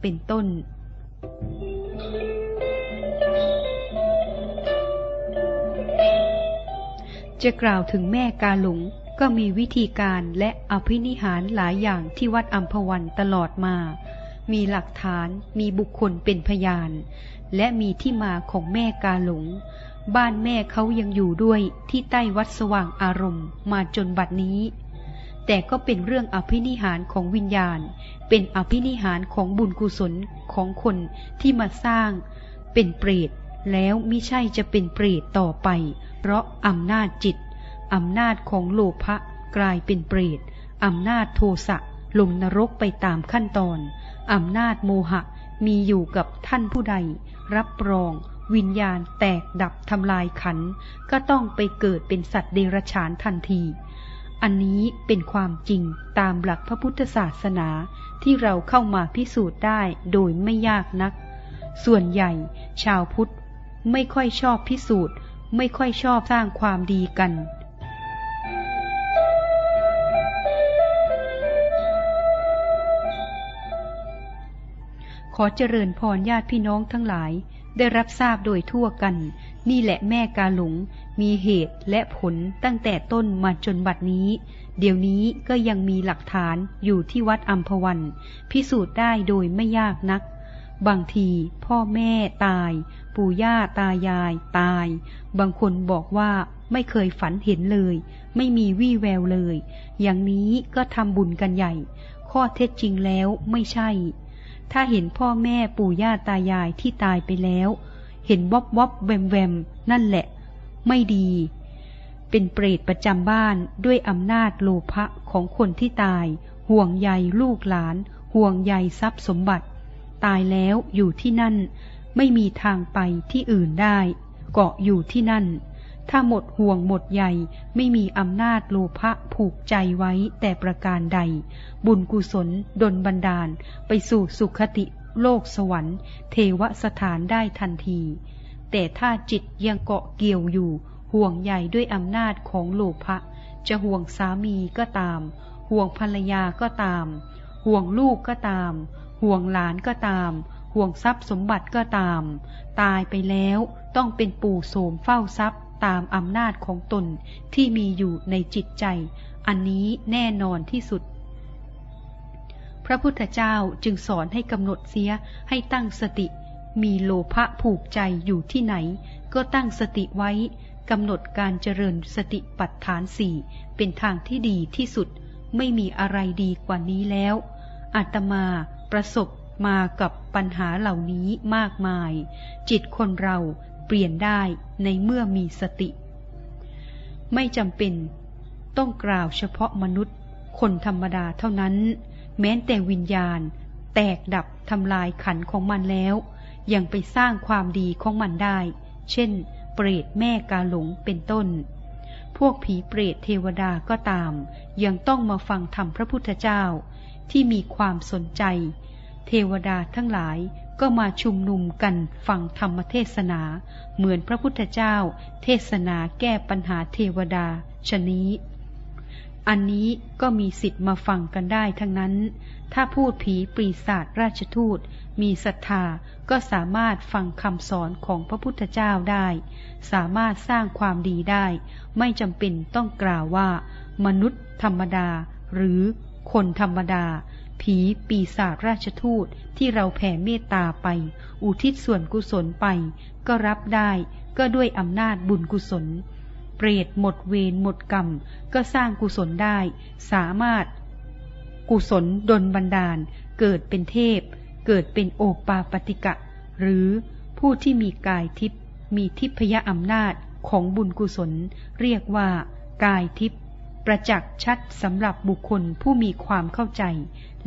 เป็นต้น จะกล่าวถึงแม่กาหลงก็มีวิธีการและอภินิหารหลายอย่างที่วัดอัมพวันตลอดมา มีหลักฐานมีบุคคลเป็นพยาน และมีที่มาของแม่กาหลง บ้านแม่เขายังอยู่ด้วยที่ใต้วัดสว่างอารมณ์มาจนบัดนี้ แต่ก็เป็นเรื่องอภินิหารของวิญญาณ เป็นอภินิหารของบุญกุศลของคนที่มาสร้าง เป็นเปรตแล้วมิใช่จะเป็นเปรตต่อไป เพราะอำนาจจิตอำนาจของโลภะกลายเป็นเปรตอำนาจโทสะลงนรกไปตามขั้นตอนอำนาจโมหะมีอยู่กับท่านผู้ใด รับรอง วิญญาณแตกดับทำลายขัน ก็ต้องไปเกิดเป็นสัตว์เดรัจฉานทันที อันนี้เป็นความจริงตามหลักพระพุทธศาสนาที่เราเข้ามาพิสูจน์ได้โดยไม่ยากนัก ส่วนใหญ่ ชาวพุทธไม่ค่อยชอบพิสูจน์ ไม่ค่อยชอบสร้างความดีกัน ขอเจริญพรญาติพี่น้องทั้งหลาย ได้รับทราบโดยทั่วกัน นี่แหละแม่กาหลง มีเหตุและผลตั้งแต่ต้นมาจนบัดนี้ เดี๋ยวนี้ก็ยังมีหลักฐานอยู่ที่วัดอัมพวัน พิสูจน์ได้โดยไม่ยากนัก บางทีพ่อแม่ตาย ปู่ย่าตายายตาย บางคนบอกว่าไม่เคยฝันเห็นเลย ไม่มีวี่แววเลย อย่างนี้ก็ทำบุญกันใหญ่ ข้อเท็จจริงแล้วไม่ใช่ ถ้าเห็นพ่อแม่ปู่ย่าตายายที่ตายไปแล้ว เห็นวบวอบแวมแวมนั่นแหละ ไม่ดี เป็นเปรตประจำบ้านด้วยอำนาจโลภะของคนที่ตาย ห่วงใยลูกหลาน ห่วงใยทรัพย์สมบัติ ตายแล้วอยู่ที่นั่น ไม่มีทางไปที่อื่นได้ เกาะอยู่ที่นั่น ถ้าหมดห่วงหมดใยไม่มีอำนาจโลภะผูกใจไว้แต่ประการใด บุญกุศลดลบันดาล ไปสู่สุขติโลกสวรรค์ เทวสถานได้ทันที แต่ถ้าจิตยังเกาะเกี่ยวอยู่ ห่วงใยด้วยอำนาจของโลภะจะห่วงสามีก็ตาม ห่วงภรรยาก็ตาม ห่วงลูกก็ตาม ห่วงหลานก็ตาม ห่วงทรัพย์สมบัติก็ตาม ตายไปแล้วต้องเป็นปู่โสมเฝ้าทรัพย์ ตามอำนาจของตนที่มีอยู่ในจิตใจ อันนี้แน่นอนที่สุด พระพุทธเจ้าจึงสอนให้กำหนดเสียให้ตั้งสติ มีโลภะผูกใจอยู่ที่ไหน ก็ตั้งสติไว้กำหนดการเจริญสติปัฏฐานสี่เป็นทางที่ดีที่สุด ไม่มีอะไรดีกว่านี้แล้ว อาตมาประสบมากับปัญหาเหล่านี้มากมาย จิตคนเรา เปลี่ยนได้ในเมื่อมีสติ ไม่จำเป็น ต้องกล่าวเฉพาะมนุษย์ คนธรรมดาเท่านั้น แม้แต่วิญญาณ แตกดับทำลายขันของมันแล้ว ยังไปสร้างความดีของมันได้ เช่น เปรตแม่กาหลงเป็นต้น พวกผีเปรตเทวดาก็ตาม ยังต้องมาฟังธรรมพระพุทธเจ้า ที่มีความสนใจ เทวดาทั้งหลายก็มาชุมนุมกันฟังธรรมเทศนา เหมือนพระพุทธเจ้า เทศนาแก้ปัญหาเทวดาชนี้ อันนี้ก็มีสิทธิ์มาฟังกันได้ทั้งนั้น ถ้าพูดผีปีศาจราชทูต มีศรัทธาก็สามารถฟังคำสอนของพระพุทธเจ้าได้ สามารถสร้างความดีได้ ไม่จำเป็นต้องกล่าวว่า มนุษย์ธรรมดา หรือคนธรรมดา ผีปีศาจราชทูตที่เราแผ่เมตตาไป อุทิศส่วนกุศลไป ก็รับได้ก็ด้วยอำนาจบุญกุศล เปรตหมดเวรหมดกรรม ก็สร้างกุศลได้ สามารถ กุศลดลบันดาล เกิดเป็นเทพ เกิดเป็นโอปาปติกะ หรือผู้ที่มีกายทิพย์มีทิพยอำนาจของบุญกุศล เรียกว่ากายทิพย์ ประจักษ์ชัดสำหรับบุคคลผู้มีความเข้าใจ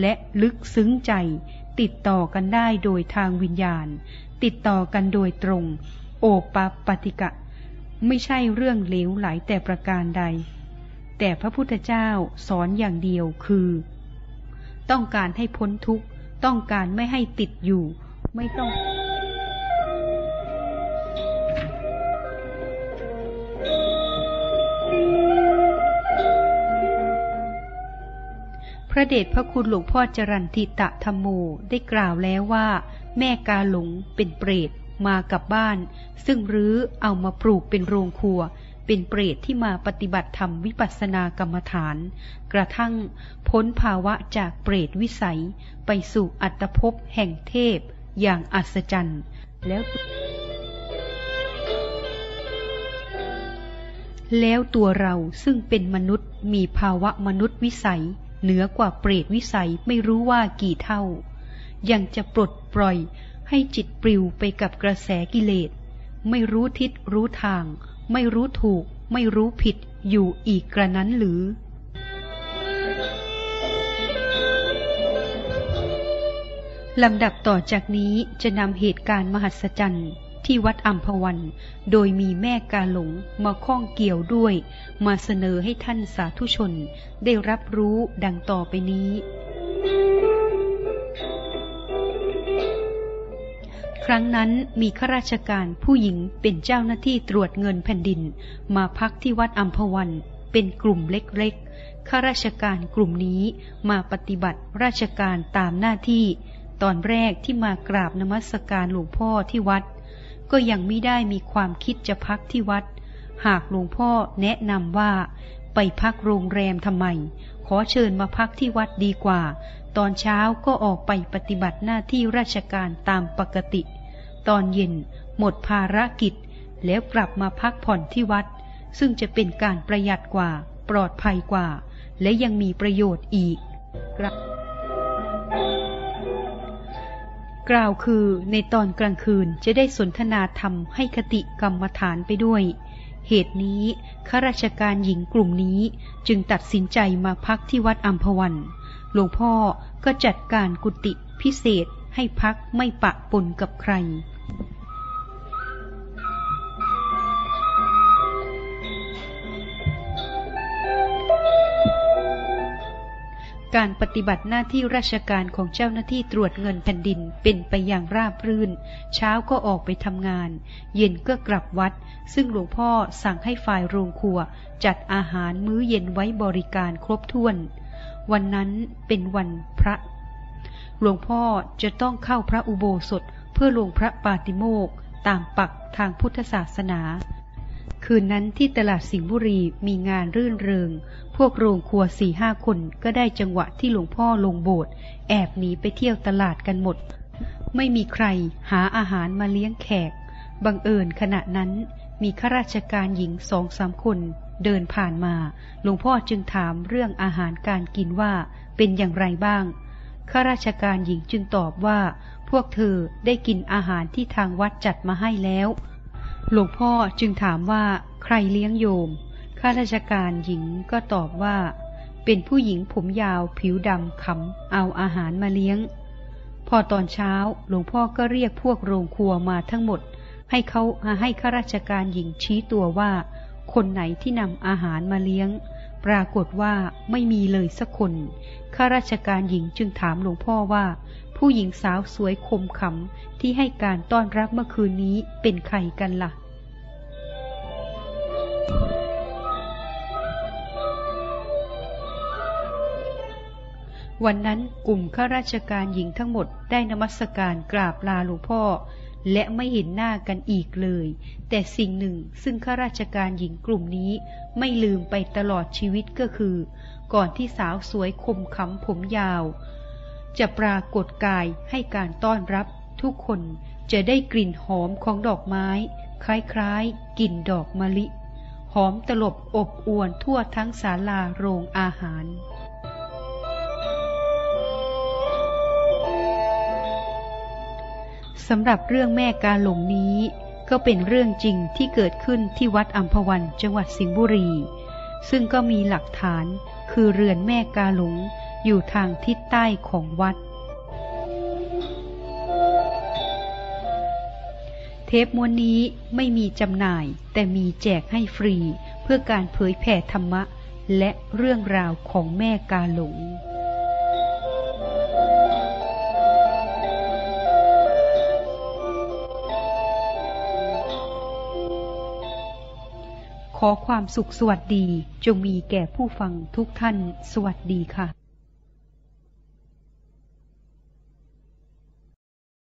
และลึกซึ้งใจ ติดต่อกันได้โดยทางวิญญาณ ติดต่อกันโดยตรง โอปาปติกะ ไม่ใช่เรื่องเลวไหลแต่ประการใด แต่พระพุทธเจ้าสอนอย่างเดียวคือ ต้องการให้พ้นทุกข์ ต้องการไม่ให้ติดอยู่ ไม่ต้อง ระเดชพระคุณหลวงพ่อจรันทิตะธรรมโมได้กล่าวแล้วว่า แม่กาหลงเป็นเปรตมากับบ้าน ซึ่งรื้อเอามาปลูกเป็นโรงครัว เป็นเปรตที่มาปฏิบัติธรรมวิปัสสนากรรมฐาน กระทั่งพ้นภาวะจากเปรตวิสัย ไปสู่อัตภพแห่งเทพ อย่างอัศจรรย์ แล้วแล้วตัวเราซึ่งเป็นมนุษย์มีภาวะมนุษย์วิสัย เหนือกว่าเปรตวิสัยไม่รู้ว่ากี่เท่า ยังจะปลดปล่อยให้จิตปลิวไปกับกระแสกิเลส ไม่รู้ทิศรู้ทาง ไม่รู้ถูก ไม่รู้ผิดอยู่อีกกระนั้นหรือ ลำดับต่อจากนี้จะนำเหตุการณ์มหัศจรรย์ ที่วัดอัมพวัน โดยมีแม่กาหลงมาข้องเกี่ยวด้วย มาเสนอให้ท่านสาธุชนได้รับรู้ดังต่อไปนี้ ครั้งนั้นมีข้าราชการผู้หญิงเป็นเจ้าหน้าที่ตรวจเงินแผ่นดิน มาพักที่วัดอัมพวันเป็นกลุ่มเล็กๆ ข้าราชการกลุ่มนี้มาปฏิบัติราชการตามหน้าที่ ตอนแรกที่มากราบนมัสการหลวงพ่อที่วัด ก็ยังไม่ได้มีความคิดจะพักที่วัด หากหลวงพ่อแนะนำว่า ไปพักโรงแรมทำไม ขอเชิญมาพักที่วัดดีกว่า ตอนเช้าก็ออกไปปฏิบัติหน้าที่ราชการตามปกติ ตอนเย็นหมดภารกิจ แล้วกลับมาพักผ่อนที่วัด ซึ่งจะเป็นการประหยัดกว่า ปลอดภัยกว่า และยังมีประโยชน์อีก กล่าวคือในตอนกลางคืนจะได้สนทนาธรรมให้คติกรรมฐานไปด้วย เหตุนี้ข้าราชการหญิงกลุ่มนี้จึงตัดสินใจมาพักที่วัดอัมพวัน หลวงพ่อก็จัดการกุฏิพิเศษให้พักไม่ปะปนกับใคร การปฏิบัติหน้าที่ราชการของเจ้าหน้าที่ตรวจเงินแผ่นดินเป็นไปอย่างราบรื่น เช้าก็ออกไปทำงาน เย็นก็กลับวัด ซึ่งหลวงพ่อสั่งให้ฝ่ายโรงครัว จัดอาหารมื้อเย็นไว้บริการครบถ้วน วันนั้นเป็นวันพระ หลวงพ่อจะต้องเข้าพระอุโบสถเพื่อลงพระปาติโมกตามปักทางพุทธศาสนา คืนนั้นที่ตลาดสิงห์บุรีมีงานรื่นเริง พวกโรงครัวสี่ห้าคนก็ได้จังหวะที่หลวงพ่อลงโบสถ์แอบหนีไปเที่ยวตลาดกันหมด ไม่มีใครหาอาหารมาเลี้ยงแขก บังเอิญขณะนั้นมีข้าราชการหญิงสองสามคนเดินผ่านมา หลวงพ่อจึงถามเรื่องอาหารการกินว่าเป็นอย่างไรบ้าง ข้าราชการหญิงจึงตอบว่า พวกเธอได้กินอาหารที่ทางวัดจัดมาให้แล้ว หลวงพ่อจึงถามว่าใครเลี้ยงโยม ข้าราชการหญิงก็ตอบว่า เป็นผู้หญิงผมยาวผิวดำขำเอาอาหารมาเลี้ยง พอตอนเช้าหลวงพ่อก็เรียกพวกโรงครัวมาทั้งหมด ให้เขาให้ข้าราชการหญิงชี้ตัวว่า คนไหนที่นำอาหารมาเลี้ยง ปรากฏว่าไม่มีเลยสักคน ข้าราชการหญิงจึงถามหลวงพ่อว่า ผู้หญิงสาวสวยคมขำที่ให้การต้อนรับเมื่อคืนนี้เป็นใครกันละ่ะ วันนั้นกลุ่มข้าราชการหญิงทั้งหมดได้นมัสการกราบลาหลวงพ่อ และไม่เห็นหน้ากันอีกเลย แต่สิ่งหนึ่งซึ่งข้าราชการหญิงกลุ่มนี้ไม่ลืมไปตลอดชีวิตก็คือ ก่อนที่สาวสวยคมขำผมยาว จะปรากฏกายให้การต้อนรับ ทุกคนจะได้กลิ่นหอมของดอกไม้ คล้ายๆกลิ่นดอกมะลิ หอมตลบอบอวนทั่วทั้งศาลาโรงอาหาร สำหรับเรื่องแม่กาหลงนี้ ก็เป็นเรื่องจริงที่เกิดขึ้นที่วัดอัมพวันจังหวัดสิงห์บุรี ซึ่งก็มีหลักฐานคือเรือนแม่กาหลงอยู่ทางทิศใต้ของวัด เทปม้วนนี้ไม่มีจำหน่ายแต่มีแจกให้ฟรีเพื่อการเผยแผ่ธรรมะ และเรื่องราวของแม่กาหลง ขอความสุขสวัสดีจงมีแก่ผู้ฟังทุกท่านสวัสดีค่ะ